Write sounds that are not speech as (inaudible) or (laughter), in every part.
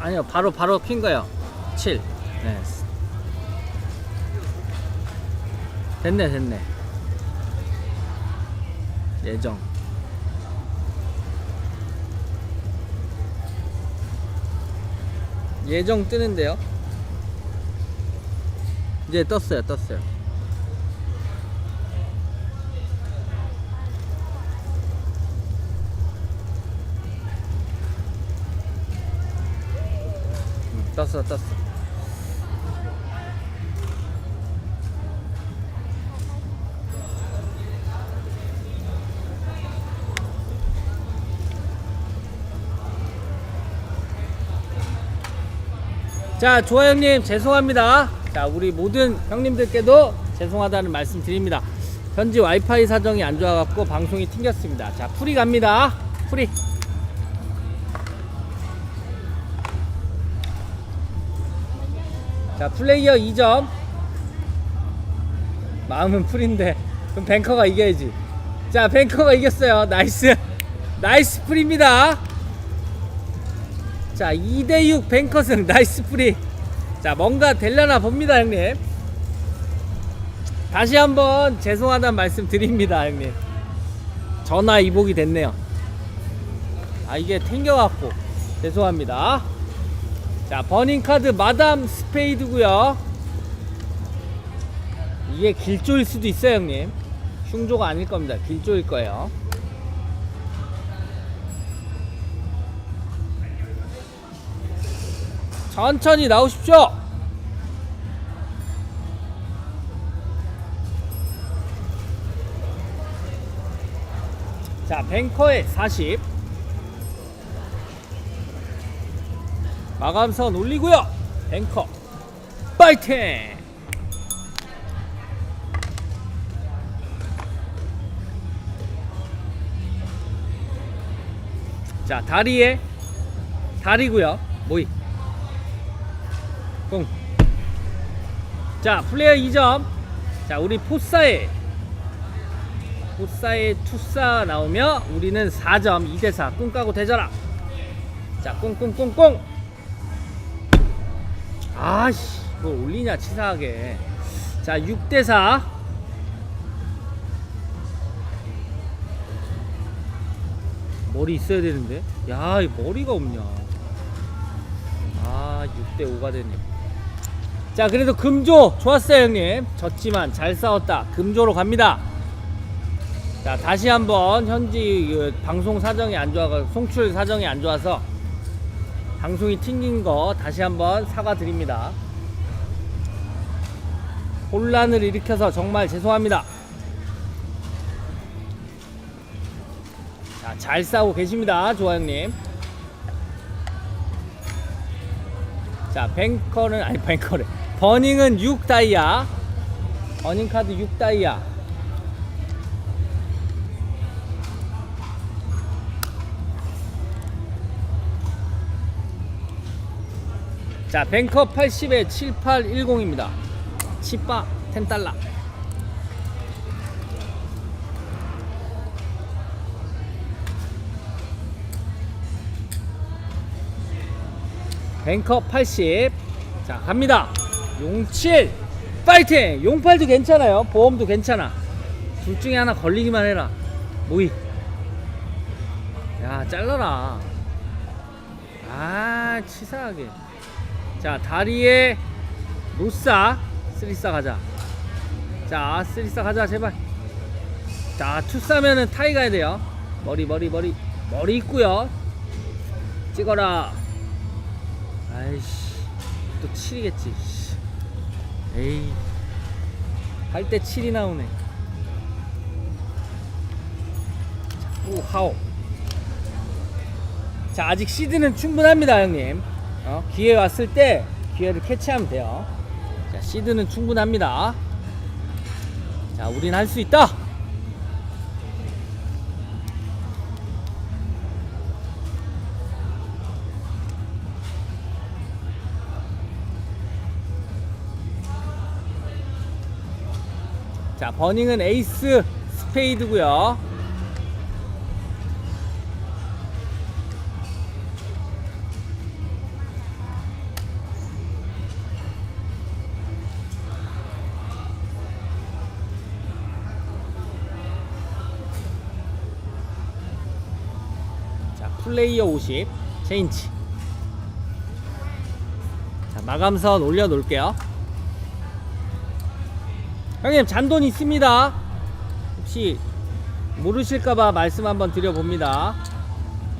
아니요, 바로 바로 핀 거예요. 7. 네. 됐네, 됐네. 예정. 예정 뜨는데요. 이제 떴어요, 떴어요. 떴어, 떴어. 자, 조아 형님 죄송합니다. 자, 우리 모든 형님들께도 죄송하다는 말씀 드립니다. 현지 와이파이 사정이 안 좋아갖고 방송이 튕겼습니다. 자, 풀이 갑니다. 풀이. 자, 플레이어 2점. 마음은 풀인데, 그럼 뱅커가 이겨야지. 자, 뱅커가 이겼어요. 나이스. (laughs) 나이스 풀입니다. 자 2대6 뱅커승 나이스 프리 자 뭔가 되려나 봅니다 형님 다시 한번 죄송하다는 말씀 드립니다 형님 전화 이복이 됐네요 아 이게 튕겨갖고 죄송합니다 자 버닝 카드 마담 스페이드고요 이게 길조일 수도 있어요 형님 흉조가 아닐 겁니다 길조일 거예요 천천히 나오십시오. 자, 뱅커에 40. 마감선 올리고요. 뱅커. 파이팅! 자, 다리에 다리고요. 모이. 공. 자, 플레이어 2점. 자, 우리 포사에 포사에 투사 나오며 우리는 4점 2대 4. 꿍 까고 되져라. 자, 꿍꿍꿍꿍. 아씨, 뭐 올리냐 치사하게. 자, 6대 4. 머리 있어야 되는데. 야, 이 머리가 없냐. 아 6대5가 됐네 자 그래도 금조 좋았어요 형님 졌지만 잘 싸웠다 금조로 갑니다 자 다시 한번 현지 그 방송 사정이 안 좋아서 송출 사정이 안 좋아서 방송이 튕긴 거 다시 한번 사과드립니다. 혼란을 일으켜서 정말 죄송합니다. 자 잘 싸우고 계십니다 조아 형님. 자 뱅커는 아니 뱅커래 버닝은 6 다이아. 버닝 카드 6 다이아 자 뱅커 80에 7810입니다 치빠 10달러 뱅커 80. 자, 갑니다. 용칠. 파이팅! 용팔도 괜찮아요. 보험도 괜찮아. 둘 중에 하나 걸리기만 해라. 모이. 야, 잘라라. 아, 치사하게. 자, 다리에 노싸. 쓰리싸 가자. 자, 쓰리싸 가자, 제발. 자, 투싸면은 타이 가야 돼요. 머리, 머리, 머리. 머리 있고요. 찍어라. 아이씨 또 7이겠지 에이 할 때 7이 나오네 오 하오 자 아직 시드는 충분합니다 형님 어, 기회 왔을 때 기회를 캐치하면 돼요. 자 시드는 충분합니다. 자 우린 할 수 있다. 자 버닝은 에이스 스페이드고요 플레이어 50 체인지 자 마감선 올려 놓을게요. 형님 잔돈 있습니다. 혹시 모르실까봐 말씀 한번 드려봅니다.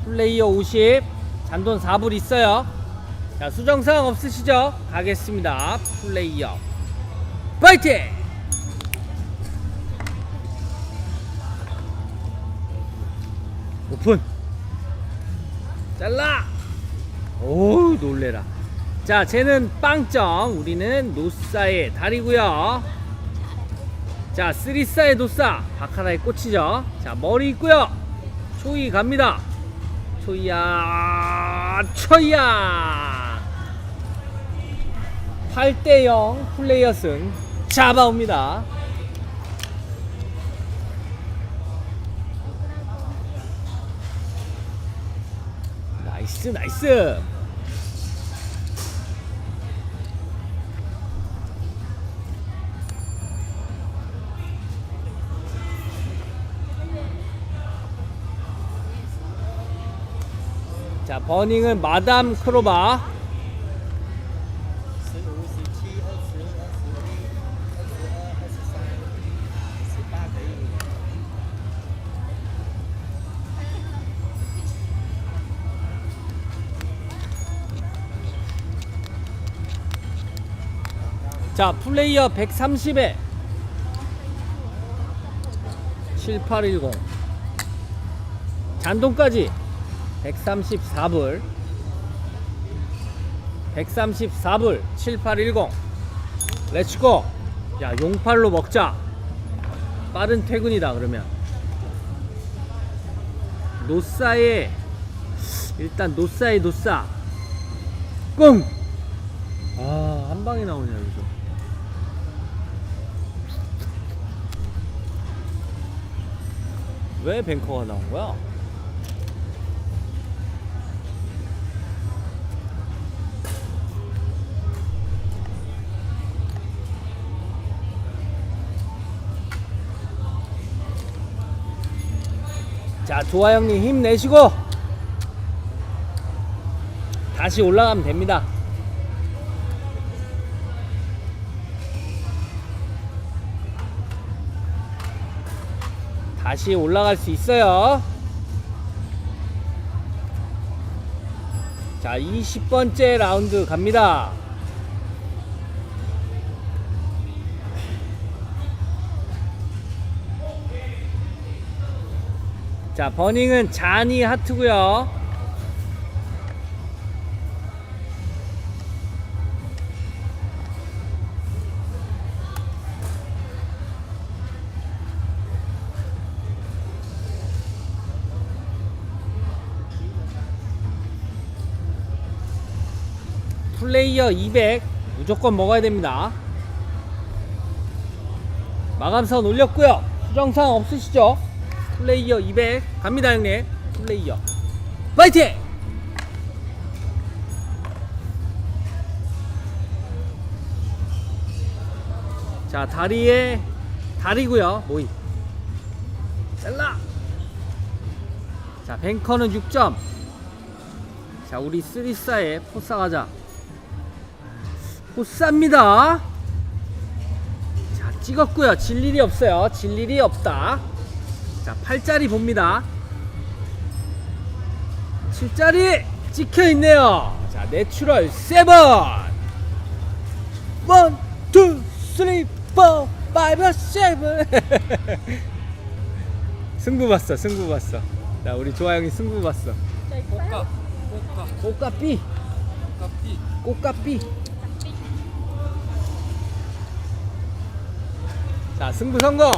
플레이어 50 잔돈 4불 있어요. 자 수정사항 없으시죠? 가겠습니다. 플레이어. 파이팅! 잘라. 오 놀래라. 자 쟤는 빵점. 우리는 노사의 달이고요. 자 쓰리사의 노사. 바카라의 꽃이죠. 자 머리 있고요. 초이 갑니다. 초이야 초이야. 8대0 플레이어 승 잡아옵니다 나이스 나이스. 자 버닝은 마담 크로바 자 플레이어 130에 7810 잔돈까지 134불. 134불 7810 렛츠고 야 용팔로 먹자. 빠른 퇴근이다 그러면. 노사에 일단 노사에 노사. 꽁! 아, 한 방에 나오냐, 여기서. 왜 뱅커가 나온 거야? 자, 조아 형님 힘내시고 다시 올라가면 됩니다. 다시 올라갈 수 있어요. 자, 20번째 라운드 갑니다. 자, 버닝은 잔이 하트고요. 플레이어 200 무조건 먹어야 됩니다. 마감선 올렸고요. 수정사항 없으시죠? 플레이어 200 갑니다 형님. 플레이어 파이팅! 자 다리에 다리고요 모이 잘라 자 뱅커는 6점 자 우리 쓰리사에 포싸 가자 포싸입니다. 자 찍었고요. 질 일이 없어요. 질 일이 없다. 자 8짜리 봅니다. 7짜리 찍혀 있네요. 자 내추럴 7 원, 투, 쓰리, 포, 파이브, 세븐. (laughs) 승부 봤어 승부 봤어. 자 우리 조아 형이 승부 봤어. 꼬까, 꼬까, 꽃가삐 꼬까삐. 꽃가삐 자 승부 성공.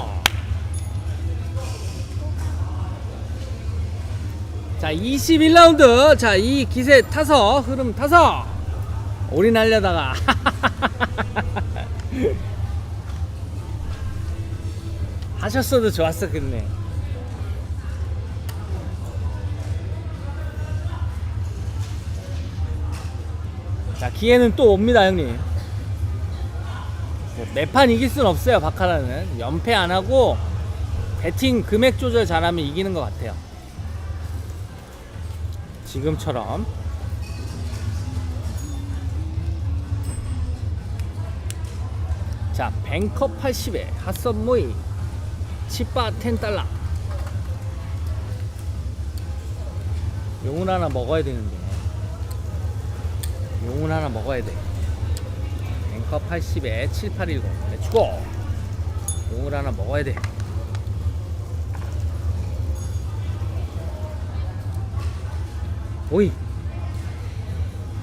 자 21라운드. 자 이 기세 타서 흐름 타서 올인하려다가. (laughs) 하셨어도 좋았어 그네 자 기회는 또 옵니다 형님. 뭐 매판 이길 순 없어요 바카라는. 연패 안 하고 배팅 금액 조절 잘하면 이기는 것 같아요. 지금처럼. 자 뱅커 80에 핫선 모이 치바 10달러 용을 하나 먹어야 되는데. 용을 하나 먹어야 돼 뱅커 80에 7810 렛츠고. 용을 하나 먹어야 돼. 오이.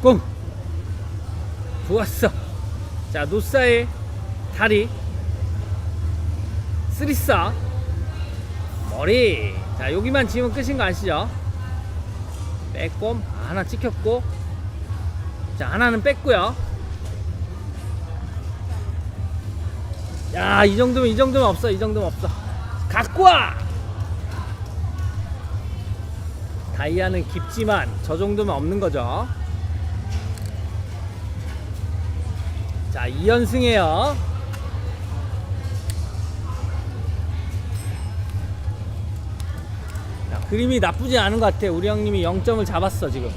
꽁 좋았어. 자 노사의 다리. 쓰리싸 머리. 자 여기만 지으면 끝인 거 아시죠? 빼꼼 아, 하나 찍혔고. 자 하나는 뺐고요 야 이 정도면 이 정도면 없어 이 정도면 없어. 갖고 와! 다이아는 깊지만 저 정도면 없는 거죠. 자 2연승이에요. 자, 그림이 나쁘지 않은 것 같아. 우리 형님이 0점을 잡았어 지금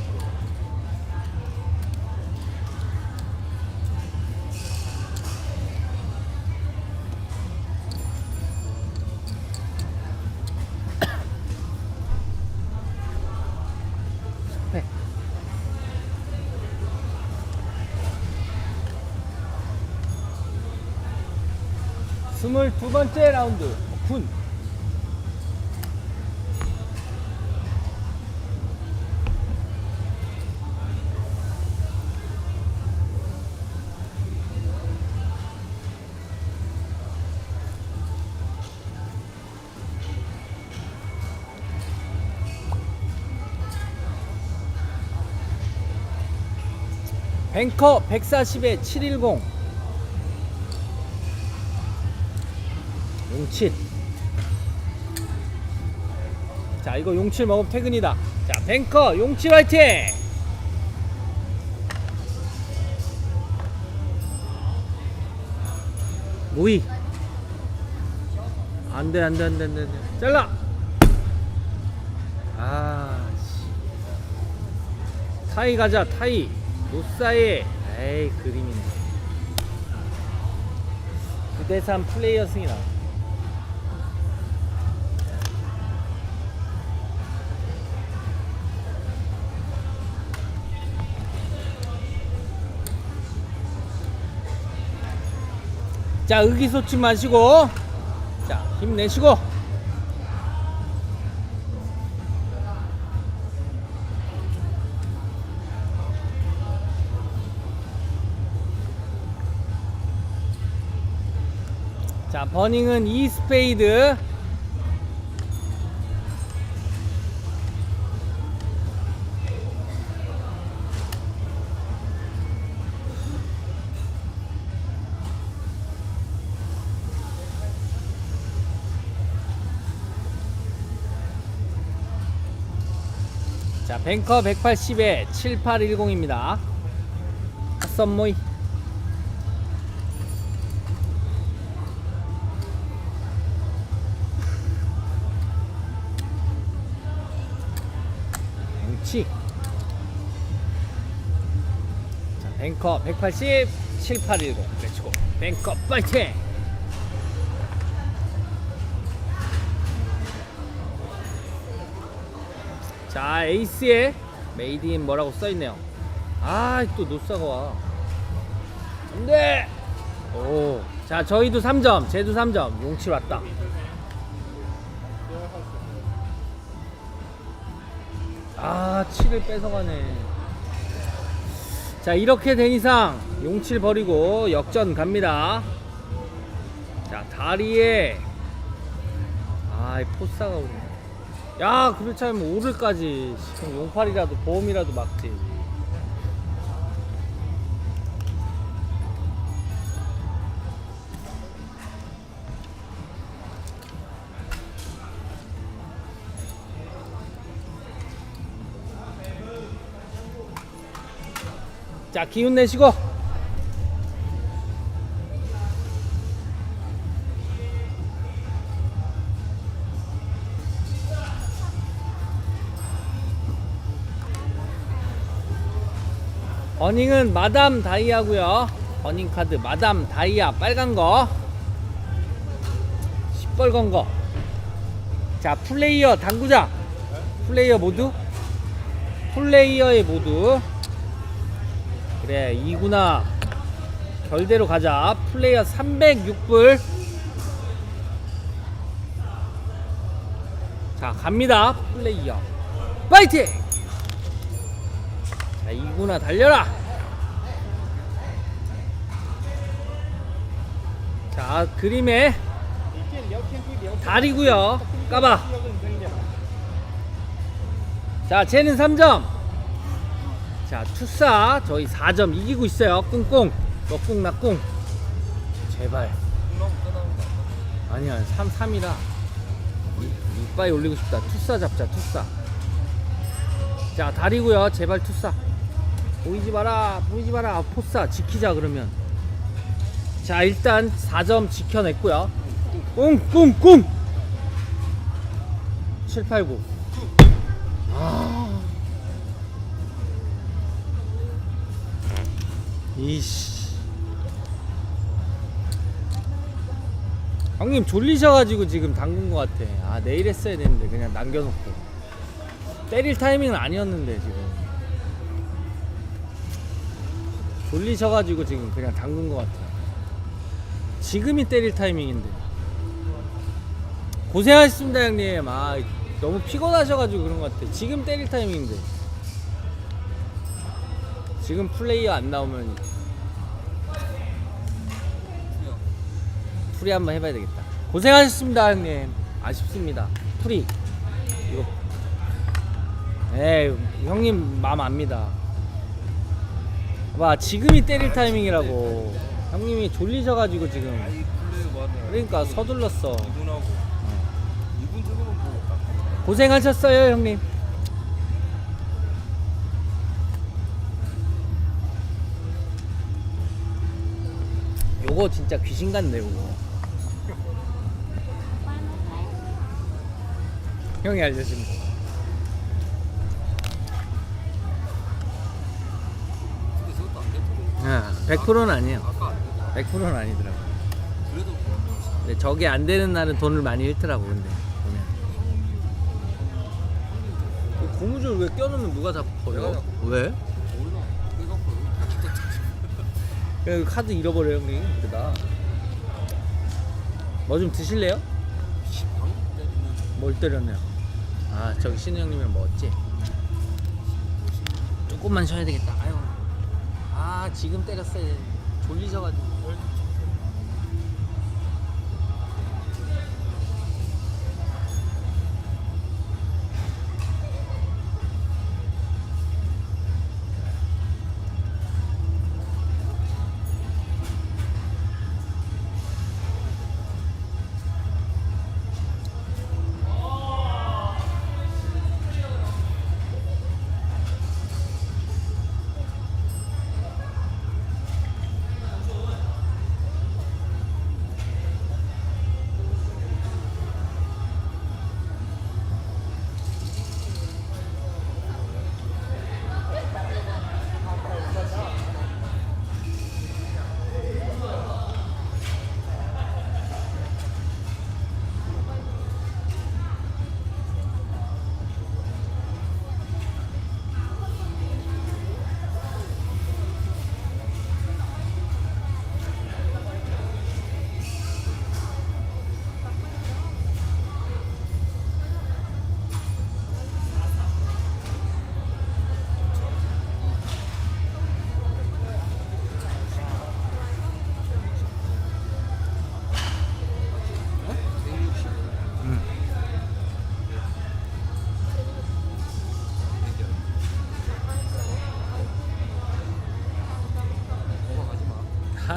뱅커 140에 710 용칠. 자 이거 용칠 먹으면 퇴근이다. 자 뱅커 용칠 화이팅! 모이. 안돼 안돼 안돼 안돼. 잘라! 아 씨. 타이 가자 타이 노사이 에이 그림이네 9대3 플레이어 승이 나와 자 의기소침 마시고 자 힘내시고 버닝은 2 스페이드. 자 뱅커 180에 7810입니다. 핫선모이 뱅치. 자 뱅커 180 7810 렛츠고. 뱅커 파이팅! 자 에이스에 메이드 인 뭐라고 써있네요. 아 또 노사가 와. 안돼! 오자 저희도 3점 쟤도 3점. 용칠 왔다 아 7을 뺏어가네. 자 이렇게 된 이상 용칠 버리고 역전 갑니다. 자 다리에 아 이 포스가 오네. 야 그렇지 않으면 오를까지. 그럼 용팔이라도 보험이라도 막지 자 기운 내시고. 버닝은 마담 다이아고요. 버닝 카드 마담 다이아 빨간 거 시뻘건 거자 플레이어 당구장. 플레이어 모드 플레이어의 모드 네, 이구나 결대로 가자. 플레이어 306불. 자, 갑니다. 플레이어. 파이팅! 자, 이구나 달려라. 자, 그림에 달이구요 까봐. 자, 쟤는 3점. 자 투사 저희 4점 이기고 있어요. 꿍꿍. 너꿍 나꿍. 제발. 아니야 3, 3이라. 이빠이 올리고 싶다. 투사 잡자 투사 자 다리고요. 제발 투사 보이지 마라 보이지 마라. 아, 포사 지키자 그러면. 자 일단 4점 지켜냈고요. 꿍꿍꿍. 7, 이씨. 형님 졸리셔가지고 지금 담근 것 같아. 아 내일 했어야 되는데 그냥 남겨놓고. 때릴 타이밍은 아니었는데 지금. 졸리셔가지고 지금 그냥 담근 것 같아. 지금이 때릴 타이밍인데. 고생하셨습니다 형님. 아 너무 피곤하셔가지고 그런 것 같아. 지금 때릴 타이밍인데. 지금 플레이어 안 나오면 풀이 한번 해봐야 되겠다. 고생하셨습니다 형님. 아쉽습니다. 풀이 이거. 에이 형님 마음 압니다. 봐 지금이 때릴 타이밍이라고. 형님이 졸리셔가지고 지금. 그러니까 서둘렀어. 고생하셨어요 형님 요거 진짜 귀신 같네 요거 형이 알려준 거 근데 저것도 안 됐고. 아, 100%는 아니에요 아까 안 됐고. 100%는 아니더라고 그래도 근데 저게 안 되는 날은 돈을 많이 잃더라고 근데 보면 그 고무줄 왜 껴놓으면 누가 내가 버려? 왜? 몰라. 그냥 카드 잃어버려 형님 그러다 뭐 좀 드실래요? 방금 때리면 뭘 때렸네요 아 저기 신우 형님이랑 먹었지? 조금만 쉬어야 되겠다. 아유. 아 지금 때렸어야 돼 졸리셔가지고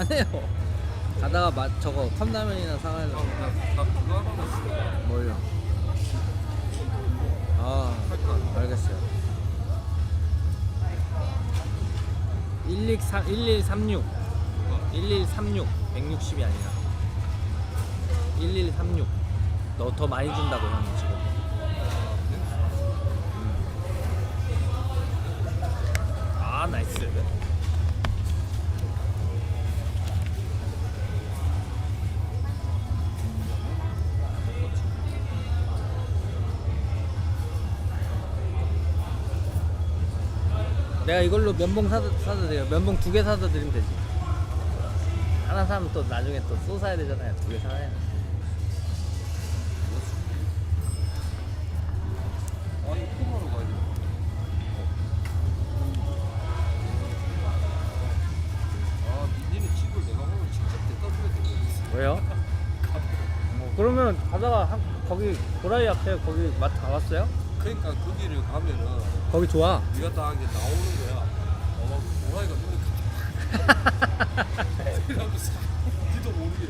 안 (laughs) 해요 가다가 마, 저거 컵라면이나 사가려고 나, 나 그거 하나 있어. 뭘요? 아 알겠어요. 1136 1136 1136 160이 아니라. 1136 너 더 많이 준다고 형 지금. 음. 아 나이스 내가 이걸로 면봉 사도, 사도 돼요. 면봉 두 개 사도 드리면 되지. 하나 사면 또 나중에 또 또 사야 되잖아요. 두 개 사야. 아 이거 포마로 가야 돼. 아 민니는 집을 내가 오늘 직접 데려다 줘야 되겠어. 왜요? 어, (laughs) 그러면 가다가 한, 거기 도라이 앞에 거기 마트 가봤어요? 그러니까 거기를 가면은 거기 좋아. 네가 딱 이제 나오는 거야. 어막 오라이가 눈에 이러고 (laughs) 싹 니도 모르게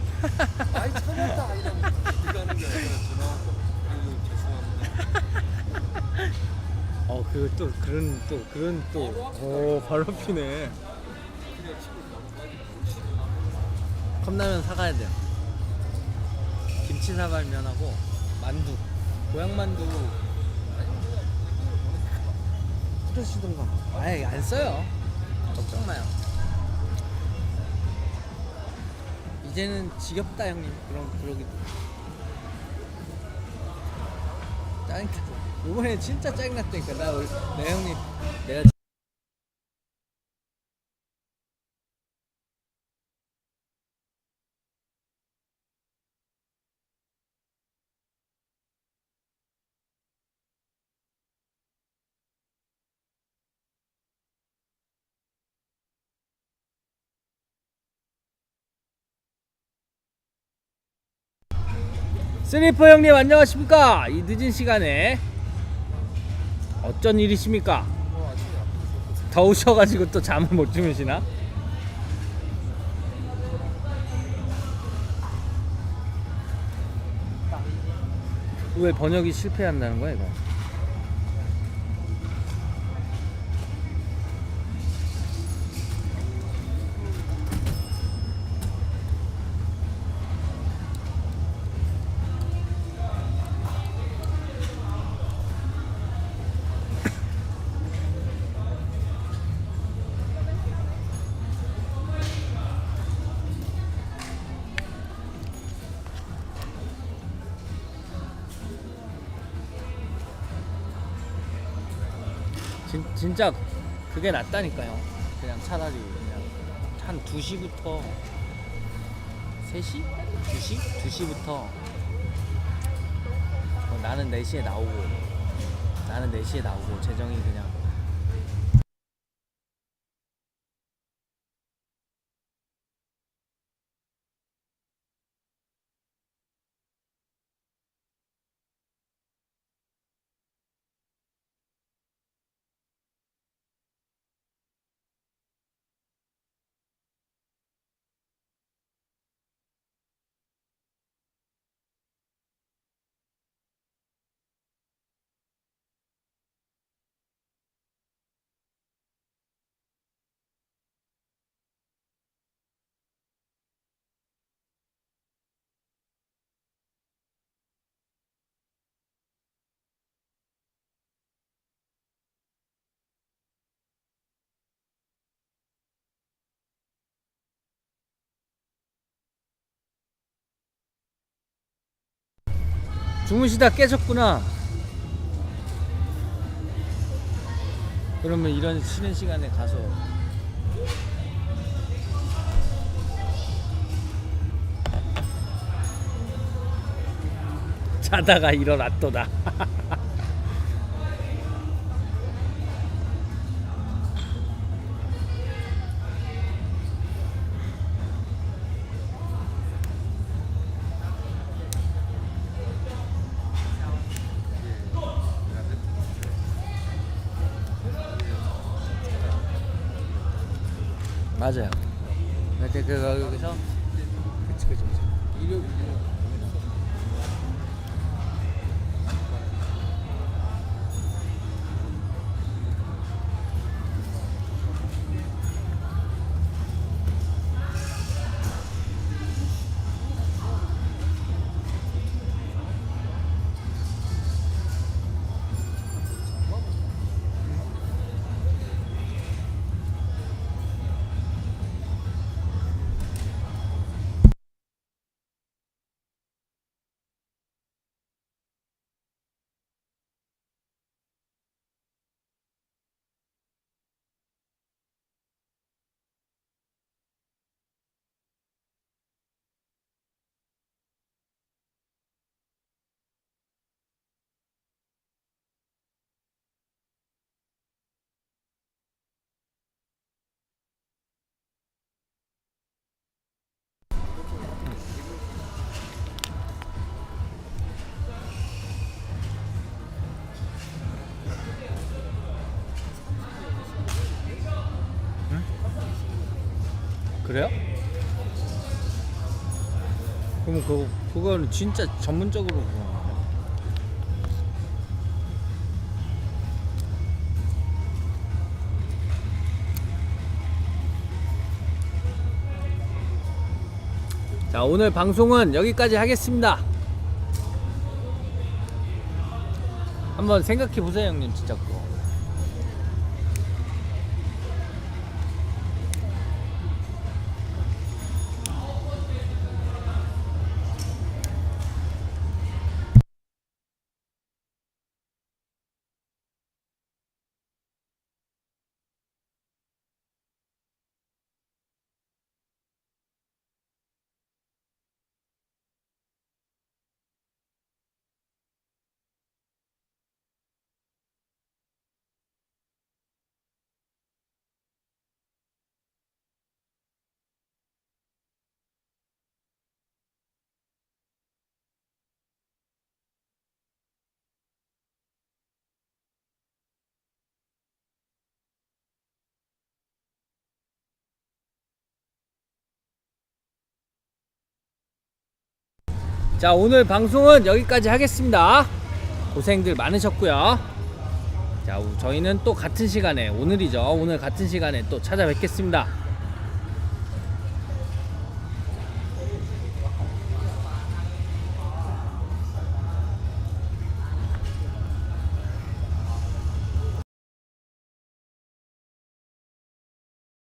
아이 찾았다 이러고 네가 하는 게 아니라 전화 오고 아이고 죄송합니다. 어, 그 또 그런 또 그런 또 오, 바로 피네. 그냥 집을. 뭘 싫어. 컵라면 사가야 돼요. 김치 사발면하고 만두, 고향 만두. 그러시던가. 아예 안 써요. 걱정 마요. 이제는 지겹다 형님. 그럼 그러기도. 짜증나. 이번에 진짜 짜증났다니까. 나 내 형님 내가 스니퍼 형님 안녕하십니까? 이 늦은 시간에 어쩐 일이십니까? 더우셔가지고 또 잠을 못 주무시나? 왜 번역이 실패한다는 거야 이거? 진, 진짜 그게 낫다니까요. 그냥 차라리 그냥 한 2시부터 3시? 2시? 2시부터 어, 나는 4시에 나오고 나는 4시에 나오고 재정이 그냥 주무시다 깨셨구나. 그러면 이런 쉬는 시간에 가서 자다가 일어났도다. (laughs) 그래요? 그럼 그 그거는 진짜 전문적으로. 자 오늘 방송은 여기까지 하겠습니다. 한번 생각해 보세요 형님 진짜 그거. 자 오늘 방송은 여기까지 하겠습니다. 고생들 많으셨고요. 자 우- 저희는 또 같은 시간에 오늘이죠. 오늘 같은 시간에 또 찾아뵙겠습니다